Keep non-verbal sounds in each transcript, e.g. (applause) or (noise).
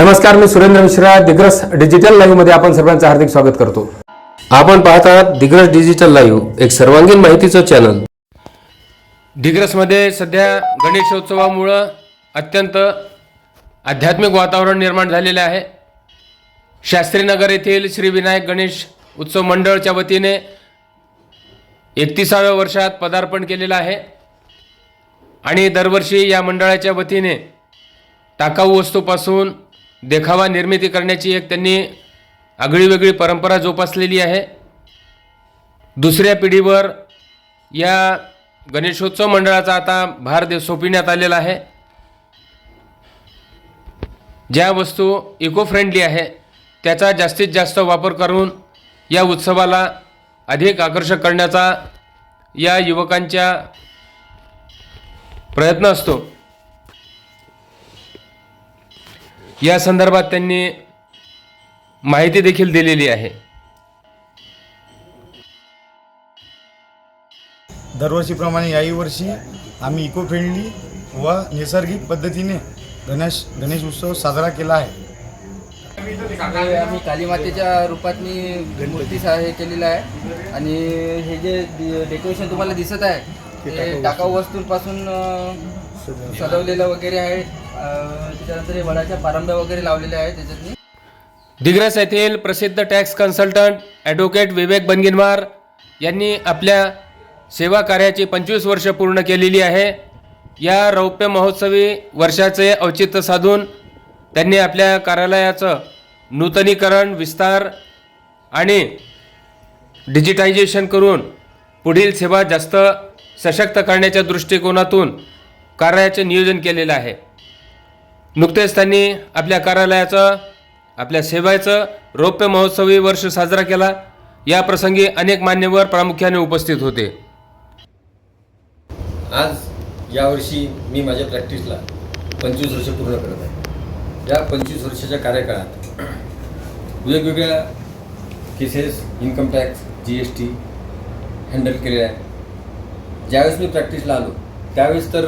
नमस्कार मी सुरेंद्र मिश्रा दिग्रस डिजिटल लाईव्हमध्ये आपण सर्वांचं हार्दिक स्वागत करतो. आपण पाहत आहात दिग्रस डिजिटल लाईव्ह एक सर्वांगीण माहितीचं चॅनल दिग्रसमध्ये सध्या गणेशोत्सवामुळं अत्यंत आध्यात्मिक वातावरण निर्माण झालेले आहे. शास्त्रीनगर येथील श्री विनायक गणेश उत्सव मंडळच्या वतीने एकतीसाव्या वर्षात पदार्पण केलेलं आहे. आणि दरवर्षी या मंडळाच्या वतीने टाकाऊ वस्तूपासून देखावा निर्मिती करण्याची एक त्यांनी आगळीवेगळी परंपरा जोपासलेली आहे. दुसऱ्या पिढीवर या गणेशोत्सव मंडळाचा आता भार दे सोपिण्यात आलेला आहे. ज्या वस्तू इको फ्रेंडली आहे त्याचा जास्तीत जास्त वापर करून या उत्सवाला अधिक आकर्षक करण्याचा या युवकांच्या प्रयत्न असतो. या संदर्भात त्यांनी माहिती देखील दिलेली आहे. दरवर्षीप्रमाणे याही वर्षी आम्ही इको फ्रेंडली व नैसर्गिक पद्धतीने गणेश गणेश उत्सव साजरा केला आहे. आम्ही कालीमातेच्या रूपातनी मूर्ती सा- हे केलेलं आहे. आणि हे जे डेकोरेशन तुम्हाला दिसत आहे ते टाकाऊ वस्तूंपासून सजवलेलं वगैरे आहे. त्याच्यानंतर वडाच्या पारंब्या वगैरे लावलेल्या आहेत त्याच्यातनी. दिग्रस येथील प्रसिद्ध tax consultant advocate Vivek Banginwar यांनी आपल्या सेवा कार्याची पंचवीस वर्ष पूर्ण केलेली आहे. या रौप्य महोत्सवी वर्षाचे औचित्य साधून त्यांनी आपल्या कार्यालयाचं नूतनीकरण विस्तार आणि डिजिटायझेशन करून पुढील सेवा जास्त सशक्त करण्याच्या दृष्टिकोनातून कार्याचे नियोजन केलेलं आहे. नुकतेच त्यांनी आपल्या कार्यालयाचं आपल्या सेवेचं रौप्य महोत्सवी वर्ष साजरा केला. या प्रसंगी अनेक मान्यवर प्रामुख्याने उपस्थित होते. आज यावर्षी मी माझ्या प्रॅक्टिसला पंचवीस वर्ष पूर्ण करत आहे. या पंचवीस वर्षाच्या कार्यकाळात वेगवेगळ्या cases income tax G S T handle केलेल्या आहे ज्यावेळेस मी प्रॅक्टिसला आलो त्यावेळेस तर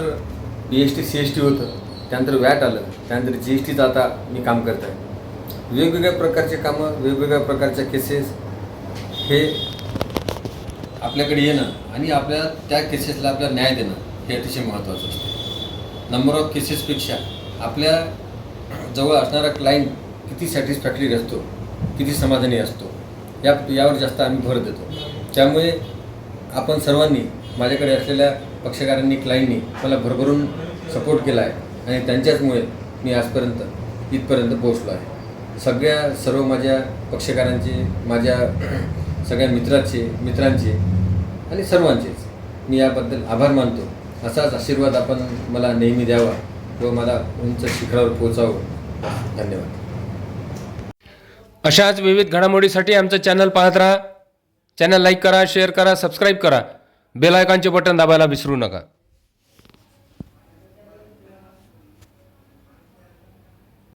P S T C S T होतं. त्यानंतर वॅट आलं. त्यानंतर जी एस टीचं आता मी काम करत आहे. वेगवेगळ्या प्रकारचे कामं वेगवेगळ्या प्रकारच्या केसेस हे आपल्याकडे येणं आणि आपल्या त्या केसेसला आपल्याला न्याय देणं हे अतिशय महत्त्वाचं असतं. नंबर ऑफ केसेसपेक्षा आपल्या जवळ असणारा क्लायंट किती सॅटिस्फॅक्टरी असतो किती समाधानी असतो या यावर जास्त आम्ही भर देतो. त्यामुळे आपण सर्वांनी माझ्याकडे असलेल्या पक्षकारांनी क्लाईंटनी मला भरभरून सपोर्ट केला आहे आणि त्यांच्याचमुळे मी आजपर्यंत इथपर्यंत पोहोचलो आहे सगळ्या सर्व माझ्या पक्षकारांचे माझ्या (clears throat) सगळ्या मित्राचे मित्रांचे आणि सर्वांचेच मी याबद्दल आभार मानतो. असाच आशीर्वाद आपण मला नेहमी द्यावा व मला उंच शिखरावर पोहोचावं. धन्यवाद. अशाच विविध घडामोडीसाठी आमचं चॅनल पाहत राहा. चॅनल लाईक करा शेअर करा सबस्क्राईब करा. बेलायकांचे बटन दाबायला विसरू नका.